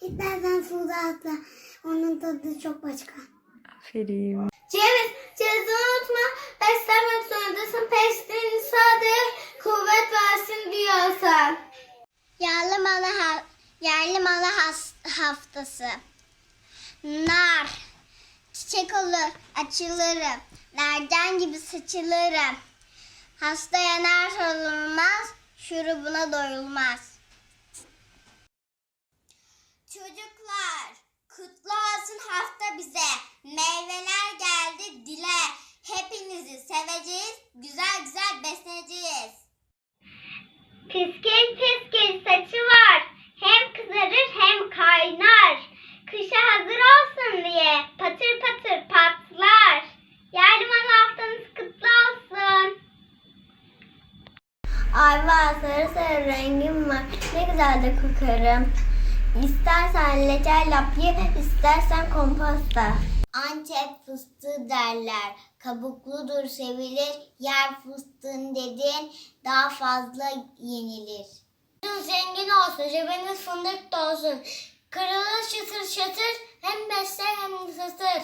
İstersen suda atla. Onun tadı çok başka. Aferin. Ceviz, cevizi unutma. Beslenmek zorundasın. Pestin sade kuvvet versin diyorsan. Yerli malı, ha- yerli malı has- haftası. Nar. Çiçek olur, açılırım. Nereden gibi saçılırım. Hastaya nar sorulmaz, şurubuna doyulmaz. Çocuklar, kutlu olsun hafta bize. Meyveler geldi dile. Hepinizi seveceğiz, güzel güzel besleneceğiz. Piskin piskin saçı var. Hem kızarır hem kaynar. Kışa hazır olsun diye patır patır patlar. Yardım haftanız kutlu olsun. Ayva sarı sarı rengim var. Ne güzel de kokarım. İstersen leçer lap ye, istersen komposta. Antep fıstığı derler. Kabukludur sevilir. Yer fıstığın dedin daha fazla yenilir. Zengin olsun, cebiniz fındık da olsun. Kırılır çıtır çıtır, hem besler hem ısıtır.